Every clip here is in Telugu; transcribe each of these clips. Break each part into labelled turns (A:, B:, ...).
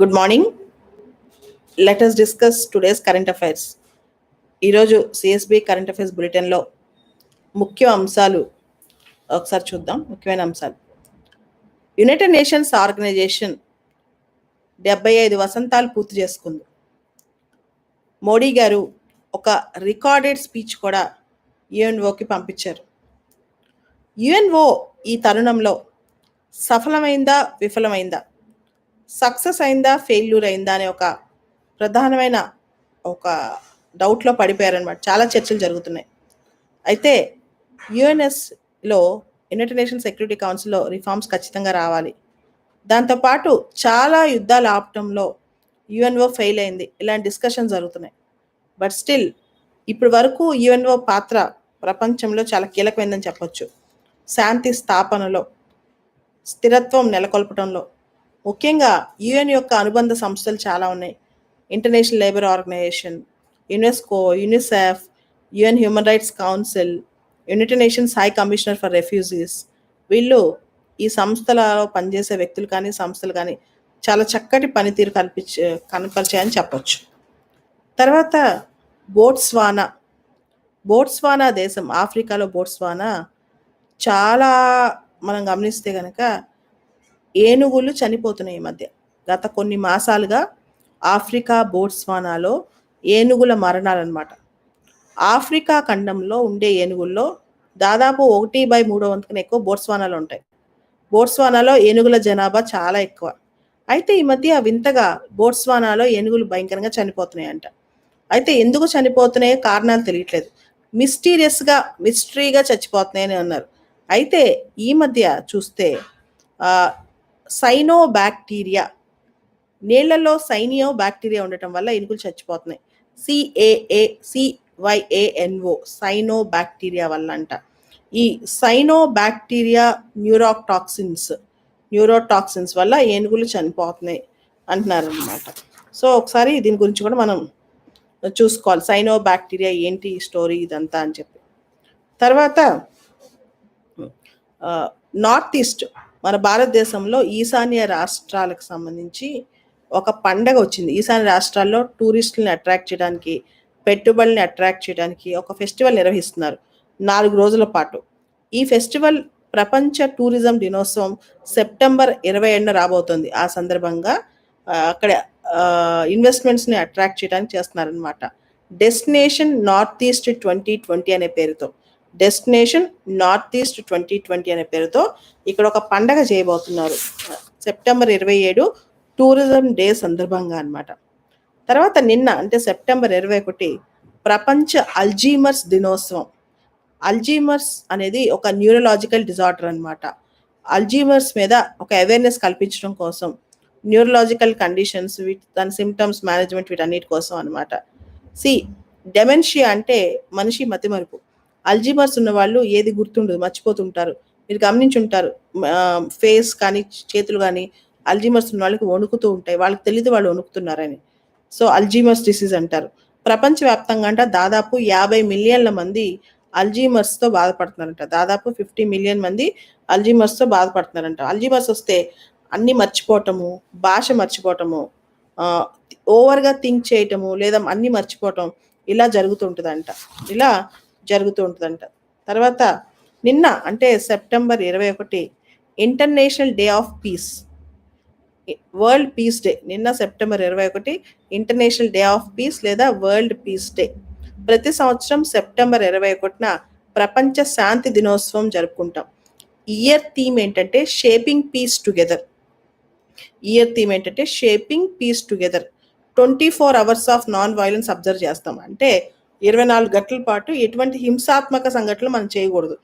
A: Good morning letters discuss today's current affairs ఈరోజు సిఎస్బి కరెంట్ అఫైర్స్ బులెటిన్లో ముఖ్య అంశాలు. ఒకసారి చూద్దాం. ముఖ్యమైన అంశాలు. యునైటెడ్ నేషన్స్ ఆర్గనైజేషన్ డెబ్బై ఐదు వసంతాలు పూర్తి చేసుకుంది. మోడీ గారు ఒక రికార్డెడ్ స్పీచ్ కూడా యుఎన్ఓకి పంపించారు. యుఎన్ఓ ఈ తరుణంలో సఫలమైందా విఫలమైందా? సక్సెస్ అయిందా ఫెయిల్యూర్ అయిందా అనే ఒక ప్రధానమైన ఒక డౌట్లో పడిపోయారనమాట చాలా చర్చలు జరుగుతున్నాయి. అయితే యుఎన్ఎస్లో యునైటెడ్ సెక్యూరిటీ కౌన్సిల్లో రిఫార్మ్స్ ఖచ్చితంగా రావాలి. దాంతోపాటు చాలా యుద్ధాలు ఆపటంలో యుఎన్ఓ ఫెయిల్ అయింది. ఇలాంటి డిస్కషన్ జరుగుతున్నాయి. బట్ స్టిల్ ఇప్పటి వరకు యుఎన్ఓ పాత్ర ప్రపంచంలో చాలా కీలకమైందని చెప్పొచ్చు. శాంతి స్థాపనలో స్థిరత్వం నెలకొల్పడంలో ముఖ్యంగా యుఎన్ యొక్క అనుబంధ సంస్థలు చాలా ఉన్నాయి. International Labour Organisation UNESCO UNICEF UN Human Rights Council United Nations High Commissioner for Refugees వీళ్ళు ఈ సంస్థలలో పనిచేసే వ్యక్తులు కానీ సంస్థలు కానీ చాలా చక్కటి పనితీరు కల్పించే కనపరిచాయని చెప్పచ్చు. తర్వాత బోట్స్వానా. బోట్స్వానా దేశం ఆఫ్రికాలో బోట్స్వానా చాలా మనం గమనిస్తే కనుక ఏనుగులు చనిపోతున్నాయి ఈ మధ్య. గత కొన్ని మాసాలుగా ఆఫ్రికా బోట్స్వానాలో ఏనుగుల మరణాలన్నమాట. ఆఫ్రికా ఖండంలో ఉండే ఏనుగుల్లో దాదాపు ఒకటి బై మూడో వంతుకన ఎక్కువ బోట్స్వానాలు ఉంటాయి. బోట్స్వానాలో ఏనుగుల జనాభా చాలా ఎక్కువ. అయితే ఈ మధ్య వింతగా బోట్స్వానాలో ఏనుగులు భయంకరంగా చనిపోతున్నాయంట. అయితే ఎందుకు చనిపోతున్నాయో కారణాలు తెలియట్లేదు. మిస్టీరియస్గా మిస్టరీగా చచ్చిపోతున్నాయని అన్నారు. అయితే ఈ మధ్య చూస్తే సైనోబ్యాక్టీరియా. సైనో బ్యాక్టీరియా నీళ్ళలో సైనియో బ్యాక్టీరియా ఉండటం వల్ల ఎనుగులు చచ్చిపోతున్నాయి. సిఏఏ సివైఏఎన్ఓ సైనో బ్యాక్టీరియా వల్ల అంట ఈ సైనో బ్యాక్టీరియా న్యూరోటాక్సిన్స్ న్యూరోటాక్సిన్స్ వల్ల ఏనుగులు చనిపోతున్నాయి అంటున్నారు అనమాట సో ఒకసారి దీని గురించి కూడా మనం చూసుకోవాలి. సైనో బ్యాక్టీరియా ఏంటి స్టోరీ ఇదంతా అని చెప్పి. తర్వాత నార్త్ ఈస్ట్ మన భారతదేశంలో ఈశాన్య రాష్ట్రాలకు సంబంధించి ఒక పండగ వచ్చింది. ఈశాన్య రాష్ట్రాల్లో టూరిస్టులను అట్రాక్ట్ చేయడానికి పెట్టుబడుల్ని అట్రాక్ట్ చేయడానికి ఒక ఫెస్టివల్ నిర్వహిస్తున్నారు. నాలుగు రోజుల పాటు. ఈ ఫెస్టివల్ ప్రపంచ టూరిజం దినోత్సవం సెప్టెంబర్ ఇరవై ఏడున రాబోతుంది. ఆ సందర్భంగా అక్కడ ఇన్వెస్ట్మెంట్స్ని అట్రాక్ట్ చేయడానికి చేస్తున్నారనమాట destination north east twenty twenty అనే పేరుతో. Destination north east twenty twenty అనే పేరుతో ఇక్కడ ఒక పండగ చేయబోతున్నారు. సెప్టెంబర్ ఇరవై ఏడు టూరిజం డే సందర్భంగా అనమాట తర్వాత నిన్న అంటే సెప్టెంబర్ ఇరవై ఒకటి ప్రపంచ అల్జీమర్స్ దినోత్సవం. అల్జీమర్స్ అనేది ఒక న్యూరలాజికల్ డిజార్డర్ అనమాట అల్జీమర్స్ మీద ఒక అవేర్నెస్ కల్పించడం కోసం న్యూరలాజికల్ కండిషన్స్ వీటి దాని సిమ్టమ్స్ మేనేజ్మెంట్ వీటన్నిటి కోసం అనమాట సి డెమెన్షియా అంటే మనిషి మతిమరుపు. అల్జీమర్స్ ఉన్న వాళ్ళు ఏది గుర్తుండదు మర్చిపోతుంటారు. మీరు గమనించుంటారు. ఫేస్ కానీ చేతులు కానీ అల్జీమర్స్ ఉన్న వాళ్ళకి వణుకుతూ ఉంటాయి. వాళ్ళకి తెలియదు వాళ్ళు వణుకుతున్నారని. సో అల్జీమర్స్ డిసీజ్ అంటారు. ప్రపంచవ్యాప్తంగా అంట దాదాపు యాభై మిలియన్ల మంది అల్జీమర్స్తో బాధపడుతున్నారంట. దాదాపు ఫిఫ్టీ మిలియన్ మంది అల్జీమర్స్తో బాధపడుతున్నారంట. అల్జీమర్స్ వస్తే అన్ని మర్చిపోవటము భాష మర్చిపోవటము ఓవర్గా థింక్ చేయటము లేదా అన్ని మర్చిపోవటం ఇలా జరుగుతుంటుందంట ఇలా జరుగుతూ ఉంటుందంట. తర్వాత నిన్న అంటే సెప్టెంబర్ ఇరవై ఒకటి international day of peace. World peace day. నిన్న సెప్టెంబర్ ఇరవై ఒకటి ఇంటర్నేషనల్ డే ఆఫ్ పీస్ లేదా వరల్డ్ పీస్ డే. ప్రతి సంవత్సరం సెప్టెంబర్ ఇరవై ఒకటిన ప్రపంచ శాంతి దినోత్సవం జరుపుకుంటాం. ఇయర్ థీమ్ ఏంటంటే shaping peace together. Year theme ఏంటంటే shaping peace together. Twenty four hours of non violence observe చేస్తాం. అంటే ఇరవై నాలుగు గంటల పాటు ఎటువంటి హింసాత్మక సంఘటనలు మనం చేయకూడదు.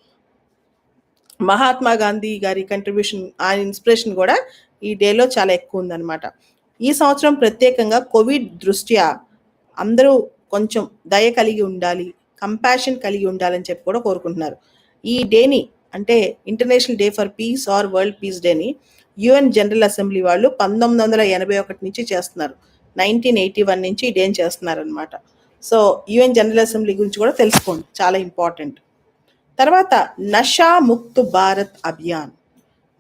A: మహాత్మా గాంధీ గారి కంట్రిబ్యూషన్ ఆయన ఇన్స్పిరేషన్ కూడా ఈ డేలో చాలా ఎక్కువ ఉందన్నమాట. ఈ సంవత్సరం ప్రత్యేకంగా కోవిడ్ దృష్ట్యా అందరూ కొంచెం దయ కలిగి ఉండాలి కంపాషన్ కలిగి ఉండాలని చెప్పి కూడా కోరుకుంటున్నారు. ఈ డేని అంటే International Day for Peace or World Peace డేని యుఎన్ జనరల్ అసెంబ్లీ వాళ్ళు పంతొమ్మిది వందల ఎనభై ఒకటి నుంచి చేస్తున్నారు. నైన్టీన్ ఎయిటీ వన్ నుంచి ఈ డేని చేస్తున్నారు అనమాట సో యుఎన్ జనరల్ అసెంబ్లీ గురించి కూడా తెలుసుకోండి. చాలా ఇంపార్టెంట్. తర్వాత నషా ముక్తు భారత్ అభియాన్.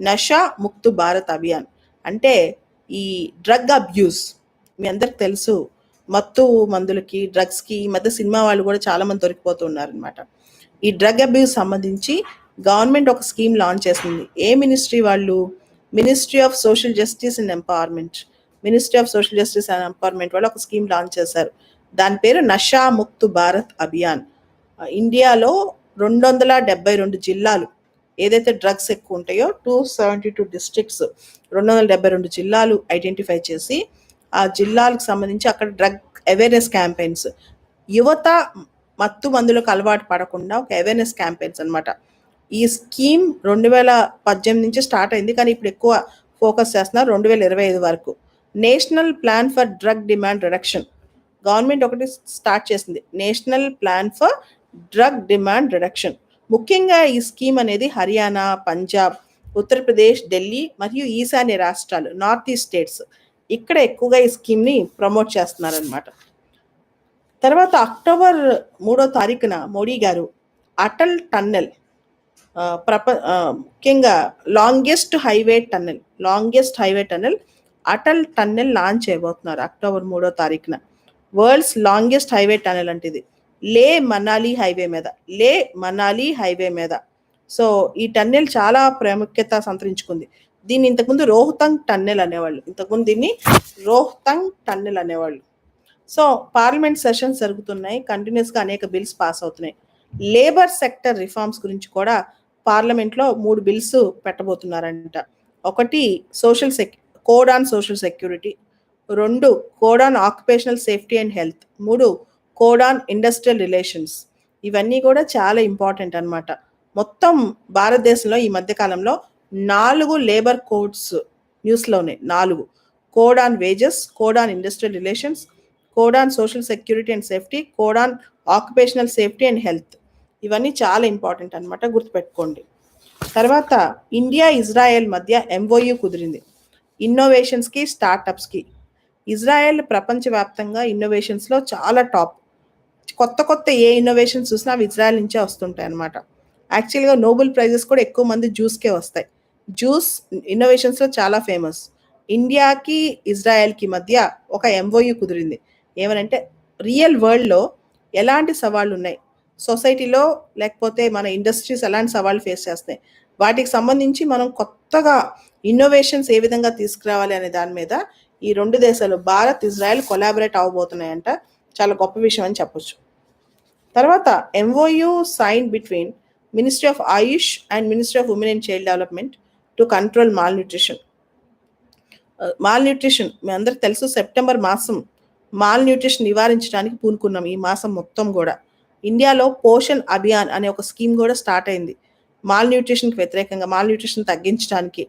A: నషా ముక్తు భారత్ అభియాన్. అంటే ఈ డ్రగ్ అబ్యూస్. మీ అందరికి తెలుసు మత్తు మందులకి డ్రగ్స్కి ఈ మధ్య సినిమా వాళ్ళు కూడా చాలామంది దొరికిపోతున్నారు అనమాట ఈ డ్రగ్ అబ్యూస్ సంబంధించి గవర్నమెంట్ ఒక స్కీమ్ లాంచ్ చేసింది ఏ మినిస్ట్రీ వాళ్ళు? Ministry of Social Justice and Empowerment. Ministry of Social Justice and Empowerment వాళ్ళు ఒక స్కీమ్ లాంచ్ చేశారు. దాని పేరు నషా ముక్తు భారత్ అభియాన్. ఇండియాలో రెండు వందల డెబ్బై రెండు జిల్లాలు ఏదైతే డ్రగ్స్ ఎక్కువ ఉంటాయో టూ సెవెంటీ టూ డిస్ట్రిక్ట్స్ రెండు వందల డెబ్బై రెండు జిల్లాలు ఐడెంటిఫై చేసి ఆ జిల్లాలకు సంబంధించి అక్కడ డ్రగ్ అవేర్నెస్ క్యాంపెయిన్స్. యువత మత్తు మందులకు అలవాటు పడకుండా ఒక అవేర్నెస్ క్యాంపెయిన్స్ అన్నమాట. ఈ స్కీమ్ రెండు వేల పద్దెనిమిది నుంచి స్టార్ట్ అయింది కానీ ఇప్పుడు ఎక్కువ ఫోకస్ చేస్తున్నారు రెండు వేల ఇరవై ఐదు వరకు. National Plan for Drug Demand Reduction. Government ఒకటి స్టార్ట్ చేసింది. National Plan for Drug Demand Reduction. ముఖ్యంగా ఈ స్కీమ్ అనేది హర్యానా పంజాబ్ ఉత్తరప్రదేశ్ ఢిల్లీ మరియు ఈశాన్య రాష్ట్రాలు నార్త్ ఈస్ట్ స్టేట్స్ ఇక్కడ ఎక్కువగా ఈ స్కీమ్ని ప్రమోట్ చేస్తున్నారనమాట తర్వాత అక్టోబర్ మూడో తారీఖున మోడీ గారు అటల్ టన్నెల్ ప్రప ముఖ్యంగా longest highway tunnel longest highway tunnel Atal tunnel launch చేయబోతున్నారు అక్టోబర్ మూడో తారీఖున. వరల్డ్స్ లాంగెస్ట్ హైవే టనల్ అంటే ఇది. లే మనాలి హైవే మీద. లే మనాలి హైవే మీద. సో ఈ టన్నెల్ చాలా ప్రాముఖ్యత సంతరించుకుంది. దీన్ని ఇంతకుముందు రోహతంగ్ టన్నెల్ అనేవాళ్ళు. ఇంతకుముందు దీన్ని రోహతంగ్ టన్నెల్ అనేవాళ్ళు. సో పార్లమెంట్ సెషన్స్ జరుగుతున్నాయి. కంటిన్యూస్గా అనేక బిల్స్ పాస్ అవుతున్నాయి. లేబర్ సెక్టర్ రిఫార్మ్స్ గురించి కూడా పార్లమెంట్లో మూడు బిల్స్ పెట్టబోతున్నారంట. ఒకటి social సెక్యూ code on social security రెండు code on occupational safety and health మూడు కోడ్ ఆన్ ఇండస్ట్రియల్ రిలేషన్స్ ఇవన్నీ కూడా చాలా ఇంపార్టెంట్ అన్నమాట. మొత్తం భారతదేశంలో ఈ మధ్యకాలంలో నాలుగు లేబర్ కోడ్స్ న్యూస్లో ఉన్నాయి నాలుగు. Code on wages code on industrial relations code on social security and safety code on occupational safety and health ఇవన్నీ చాలా ఇంపార్టెంట్ అనమాట గుర్తుపెట్టుకోండి. తర్వాత ఇండియా ఇజ్రాయెల్ మధ్య ఎంఓయూ కుదిరింది. ఇన్నోవేషన్స్కి స్టార్టప్స్కి ఇజ్రాయెల్ ప్రపంచవ్యాప్తంగా ఇన్నోవేషన్స్లో చాలా టాప్ కొత్త కొత్త ఏ ఇన్నోవేషన్స్ చూసినా అవి ఇజ్రాయెల్ నుంచే వస్తుంటాయి అనమాట యాక్చువల్గా నోబెల్ ప్రైజెస్ కూడా ఎక్కువ మంది జ్యూస్కే వస్తాయి. జ్యూస్ ఇన్నోవేషన్స్లో చాలా ఫేమస్ ఇండియాకి ఇజ్రాయెల్కి మధ్య ఒక ఎంఓయూ కుదిరింది. ఏమనంటే రియల్ వరల్డ్లో ఎలాంటి సవాళ్ళు ఉన్నాయి సొసైటీలో లేకపోతే మన ఇండస్ట్రీస్ ఎలాంటి సవాళ్ళు ఫేస్ చేస్తాయి వాటికి సంబంధించి మనం కొత్తగా ఇన్నోవేషన్స్ ఏ విధంగా తీసుకురావాలి అనే దాని మీద ఈ రెండు దేశాలు భారత్ ఇజ్రాయెల్ కొలాబరేట్ అవ్వబోతున్నాయంట చాలా గొప్ప విషయం అని చెప్పొచ్చు. తర్వాత MOU sign between ministry of Ayush and ministry of women and child development to control malnutrition malnutrition మీ అందరికి తెలుసు సెప్టెంబర్ మాసం మాల్ న్యూట్రిషన్ నివారించడానికి పూనుకున్నాం. ఈ మాసం మొత్తం కూడా. ఇండియాలో పోషన్ అభియాన్ అనే ఒక స్కీమ్ కూడా స్టార్ట్ అయింది. మాల్ న్యూట్రిషన్కి వ్యతిరేకంగా మాల్ న్యూట్రిషన్ తగ్గించడానికి.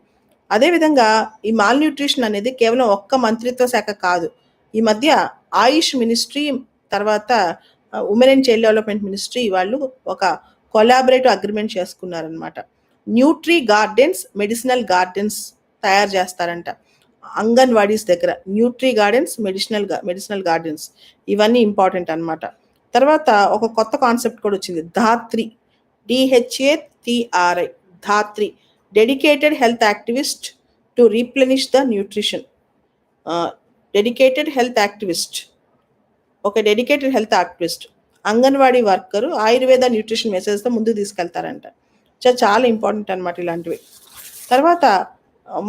A: అదేవిధంగా ఈ మాల్ న్యూట్రిషన్ అనేది కేవలం ఒక్క మంత్రిత్వ శాఖ కాదు. ఈ మధ్య ఆయుష్ మినిస్ట్రీ తర్వాత women and child development ministry వాళ్ళు ఒక కొలాబరేటివ్ అగ్రిమెంట్ చేసుకున్నారనమాట న్యూట్రీ గార్డెన్స్ మెడిసినల్ గార్డెన్స్ తయారు చేస్తారంట. అంగన్వాడీస్ దగ్గర nutri gardens medicinal medicinal gardens ఇవన్నీ ఇంపార్టెంట్ అనమాట తర్వాత ఒక కొత్త కాన్సెప్ట్ కూడా వచ్చింది. Dhatri. D H A T R I Dhatri. Dedicated health activist to replenish the nutrition dedicated health activist ఒక dedicated health activist anganwadi worker Ayurveda nutrition మెసేజ్తో ముందు తీసుకెళ్తారంట. చాలా ఇంపార్టెంట్ అనమాట ఇలాంటివి. తర్వాత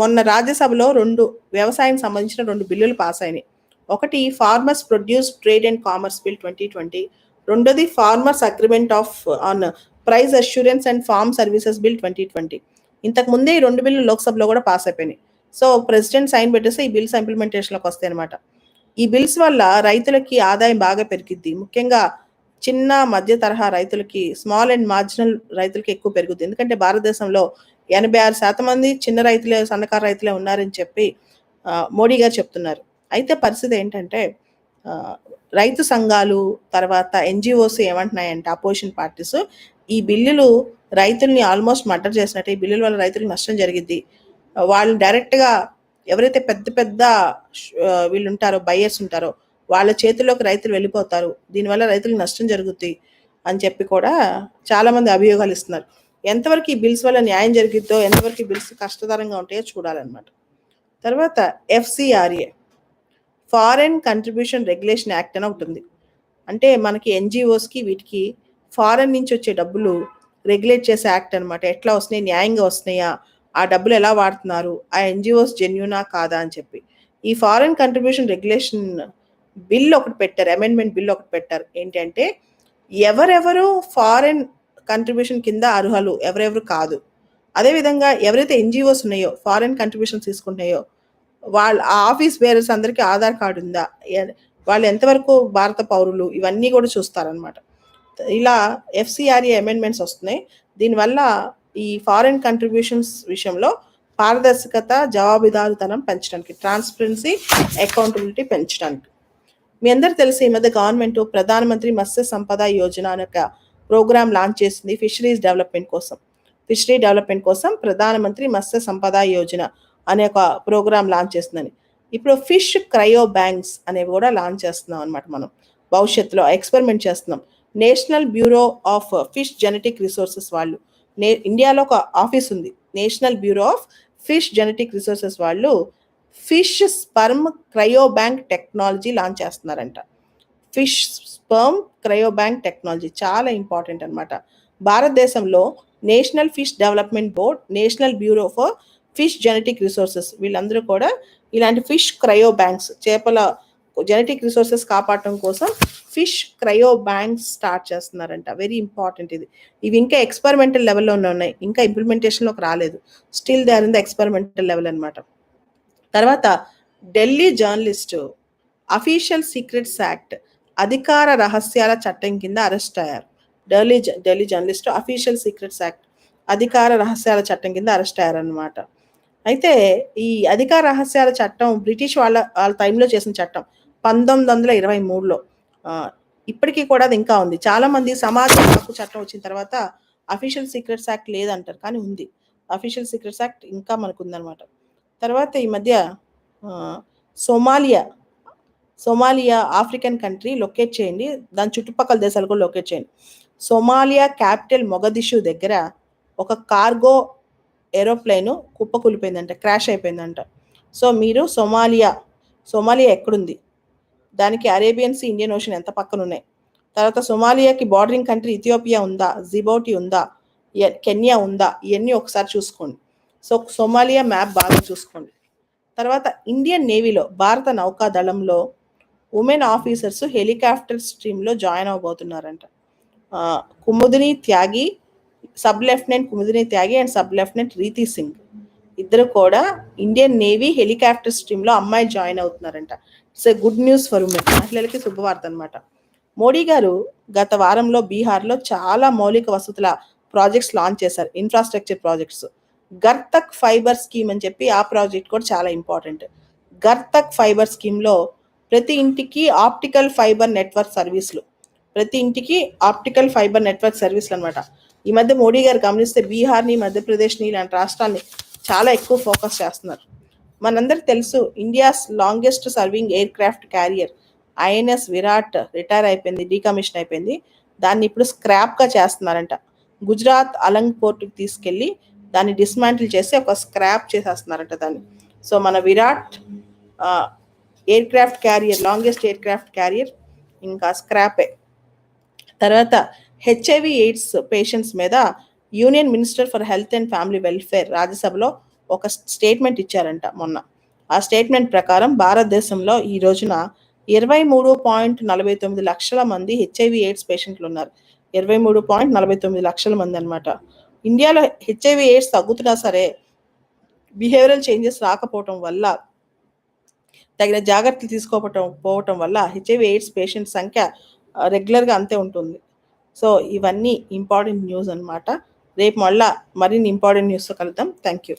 A: మొన్న రాజ్యసభలో రెండు వ్యవసాయం సంబంధించిన రెండు బిల్లులు పాస్ అయినాయి. ఒకటి farmers produce trade and commerce bill twenty twenty రెండోది farmers agreement of on price assurance and farm services bill twenty twenty ఇంతకు ముందే ఈ రెండు బిల్లు లోక్సభలో కూడా పాస్ అయిపోయినాయి. సో ప్రెసిడెంట్ సైన్ పెట్టేస్తే ఈ బిల్స్ ఇంప్లిమెంటేషన్లోకి వస్తాయి అనమాట ఈ బిల్స్ వల్ల రైతులకి ఆదాయం బాగా పెరిగిద్ది. ముఖ్యంగా చిన్న మధ్య తరహా రైతులకి స్మాల్ అండ్ మార్జినల్ రైతులకి ఎక్కువ పెరుగుద్ది. ఎందుకంటే భారతదేశంలో ఎనభై ఆరు శాతం మంది చిన్న రైతులే సన్నకారు రైతులే ఉన్నారని చెప్పి మోడీ గారు చెప్తున్నారు. అయితే పరిస్థితి ఏంటంటే రైతు సంఘాలు తర్వాత ఎన్జిఓస్ ఏమంటున్నాయంటే అపోజిషన్ పార్టీస్ ఈ బిల్లులు రైతుల్ని ఆల్మోస్ట్ మర్డర్ చేసినట్టు ఈ బిల్లుల వల్ల రైతులకు నష్టం జరిగిద్ది. వాళ్ళు డైరెక్ట్గా ఎవరైతే పెద్ద పెద్ద వీళ్ళు ఉంటారో బయ్యర్స్ ఉంటారో వాళ్ళ చేతిలోకి రైతులు వెళ్ళిపోతారు. దీనివల్ల రైతులకు నష్టం జరుగుద్ది అని చెప్పి కూడా చాలా మంది అభియోగాలు ఇస్తున్నారు. ఎంతవరకు ఈ బిల్స్ వల్ల న్యాయం జరిగిద్దో ఎంతవరకు ఈ బిల్స్ కష్టతరంగా ఉంటాయో చూడాలన్నమాట. తర్వాత FCRA foreign contribution regulation act అని ఒకటి ఉంది. అంటే మనకి ఎన్జిఓస్కి వీటికి ఫారెన్ నుంచి వచ్చే డబ్బులు రెగ్యులేట్ చేసే యాక్ట్ అనమాట ఎట్లా వస్తున్నాయి? న్యాయంగా వస్తున్నాయా? ఆ డబ్బులు ఎలా వాడుతున్నారు? ఆ ఎన్జిఓస్ జెన్యునా కాదా అని చెప్పి. ఈ ఫారెన్ కంట్రిబ్యూషన్ రెగ్యులేషన్ బిల్ ఒకటి పెట్టారు అమెండ్మెంట్ బిల్ ఒకటి పెట్టారు. ఏంటంటే ఎవరెవరు ఫారెన్ కంట్రిబ్యూషన్ కింద అర్హులు? ఎవరెవరు కాదు. అదేవిధంగా ఎవరైతే ఎన్జిఓస్ ఉన్నాయో ఫారెన్ కంట్రిబ్యూషన్స్ తీసుకుంటున్నాయో వాళ్ళ ఆ ఆఫీస్ బేరర్స్ అందరికీ ఆధార్ కార్డు ఉందా? వాళ్ళు ఎంతవరకు భారత పౌరులు? ఇవన్నీ కూడా చూస్తారనమాట ఇలా ఎఫ్సిఆర్ఏ అమెండ్మెంట్స్ వస్తున్నాయి. దీనివల్ల ఈ ఫారిన్ కంట్రిబ్యూషన్స్ విషయంలో పారదర్శకత జవాబుదారుతనం పెంచడానికి ట్రాన్స్పరెన్సీ అకౌంటబిలిటీ పెంచడానికి. మీ అందరు తెలిసి ఈ మధ్య గవర్నమెంట్ ప్రధానమంత్రి మత్స్య సంపద యోజన అనే ఒక ప్రోగ్రామ్ లాంచ్ చేసింది ఫిషరీస్ డెవలప్మెంట్ కోసం. ఫిషరీ డెవలప్మెంట్ కోసం ప్రధానమంత్రి మత్స్య సంపద యోజన అనే ఒక ప్రోగ్రామ్ లాంచ్ చేస్తుందని ఇప్పుడు ఫిష్ క్రయో బ్యాంక్స్ అనేవి కూడా లాంచ్ చేస్తున్నాం అనమాట మనం. భవిష్యత్తులో ఎక్స్పెరిమెంట్ చేస్తున్నాం. National Bureau of Fish Genetic Resources వాళ్ళు. నే ఇండియాలో ఒక ఆఫీస్ ఉంది. National Bureau of Fish Genetic Resources వాళ్ళు fish sperm cryobank technology launch చేస్తున్నారంట. ఫిష్ స్పర్మ్ క్రయోబ్యాంక్ టెక్నాలజీ చాలా ఇంపార్టెంట్ అనమాట భారతదేశంలో National Fish Development Board National Bureau for Fish Genetic Resources వీళ్ళందరూ కూడా ఇలాంటి ఫిష్ క్రయో బ్యాంక్స్ చేపల జెనెటిక్ రిసోర్సెస్ కాపాడటం కోసం ఫిష్ క్రయో బ్యాంక్ స్టార్ట్ చేస్తున్నారంట. వెరీ ఇంపార్టెంట్ ఇది. ఇవి ఇంకా ఎక్స్పెరిమెంటల్ లెవెల్లో ఉన్నాయి. ఇంకా ఇంప్లిమెంటేషన్లోకి రాలేదు. Still they are in the experimental level అనమాట తర్వాత Delhi journalist official secrets act అధికార రహస్యాల చట్టం కింద అరెస్ట్ అయ్యారు. Delhi Delhi journalist official secrets act అధికార రహస్యాల చట్టం కింద అరెస్ట్ అయ్యారనమాట అయితే ఈ అధికార రహస్యాల చట్టం బ్రిటిష్ వాళ్ళ వాళ్ళ టైంలో చేసిన చట్టం. పంతొమ్మిది వందల ఇరవై మూడులో ఇప్పటికీ కూడా అది ఇంకా ఉంది. చాలామంది సమాజం సమాజ హక్కు చట్టం వచ్చిన తర్వాత అఫీషియల్ సీక్రెట్స్ యాక్ట్ లేదంటారు కానీ ఉంది. అఫీషియల్ సీక్రెట్స్ యాక్ట్ ఇంకా మనకు ఉందన్నమాట తర్వాత ఈ మధ్య Somalia Somalia African country locate చేయండి. దాని చుట్టుపక్కల దేశాలు కూడా లొకేట్ చేయండి. సోమాలియా క్యాపిటల్ మొగదిషు దగ్గర ఒక కార్గో ఏరోప్లేన్ కుప్పకూలిపోయిందంట క్రాష్ అయిపోయిందంట. సో మీరు సోమాలియా సోమాలియా ఎక్కడుంది? దానికి అరేబియన్ సీ ఇండియన్ ఓషన్ ఎంత పక్కన ఉన్నాయి తర్వాత సోమాలియాకి బార్డరింగ్ కంట్రీ ఇథియోపియా ఉందా? జిబౌటి ఉందా? ఎ- కెన్యా ఉందా? ఇవన్నీ ఒకసారి చూసుకోండి. సో సోమాలియా మ్యాప్ బాగా చూసుకోండి. తర్వాత ఇండియన్ నేవీలో భారత నౌకాదళంలో ఉమెన్ ఆఫీసర్స్ హెలికాప్టర్ స్ట్రీమ్లో join అవబోతున్నారంట. Kumudini Tyagi sub lieutenant Kumudini Tyagi and sub lieutenant Riti Singh. ఇద్దరు కూడా ఇండియన్ నేవీ హెలికాప్టర్ స్ట్రీమ్లో అమ్మాయి join అవుతున్నారంట. It's good news for women మహిళలకి శుభవార్త అనమాట మోడీ గారు గత వారంలో బీహార్లో చాలా మౌలిక వసతుల ప్రాజెక్ట్స్ లాంచ్ చేశారు infrastructure projects. Ghar Tak fibre scheme అని చెప్పి ఆ ప్రాజెక్ట్ కూడా చాలా ఇంపార్టెంట్. గర్తక్ ఫైబర్ స్కీమ్లో ప్రతి ఇంటికి ఆప్టికల్ ఫైబర్ నెట్వర్క్ సర్వీసులు ప్రతి ఇంటికి ఆప్టికల్ ఫైబర్ నెట్వర్క్ సర్వీసులు అనమాట ఈ మధ్య మోడీ గారు గమనిస్తే బీహార్ని మధ్యప్రదేశ్ని ఇలాంటి రాష్ట్రాల్ని చాలా ఎక్కువ ఫోకస్ చేస్తున్నారు. మనందరికి తెలుసు India's longest serving aircraft carrier INS Viraat retire అయిపోయింది డీకమిషన్ అయిపోయింది. దాన్ని ఇప్పుడు స్క్రాప్గా చేస్తున్నారంట. గుజరాత్ అలంగ్ పోర్ట్కి తీసుకెళ్ళి దాన్ని డిస్మాంటిల్ చేసి ఒక స్క్రాప్ చేసేస్తున్నారంట దాన్ని. సో మన Viraat aircraft carrier longest aircraft carrier ఇంకా స్క్రాపే. తర్వాత హెచ్ఐవి ఎయిడ్స్ పేషెంట్స్ మీద union minister for health and family welfare రాజ్యసభలో ఒక స్టేట్మెంట్ ఇచ్చారంట మొన్న. ఆ స్టేట్మెంట్ ప్రకారం భారతదేశంలో ఈ రోజున ఇరవై మూడు పాయింట్ నలభై తొమ్మిది లక్షల మంది హెచ్ఐవి ఎయిడ్స్ పేషెంట్లు ఉన్నారు ఇరవై మూడు పాయింట్ నలభై తొమ్మిది లక్షల మంది అనమాట ఇండియాలో హెచ్ఐవి ఎయిడ్స్ తగ్గుతున్నా సరే బిహేవియరల్ చేంజెస్ రాకపోవటం వల్ల తగిన జాగ్రత్తలు తీసుకోవటం పోవటం వల్ల హెచ్ఐవి ఎయిడ్స్ పేషెంట్ సంఖ్య రెగ్యులర్గా అంతే ఉంటుంది. సో ఇవన్నీ ఇంపార్టెంట్ న్యూస్ అన్నమాట. రేపు మళ్ళా మరిన్ని ఇంపార్టెంట్ న్యూస్తో కలుద్దాం. Thank you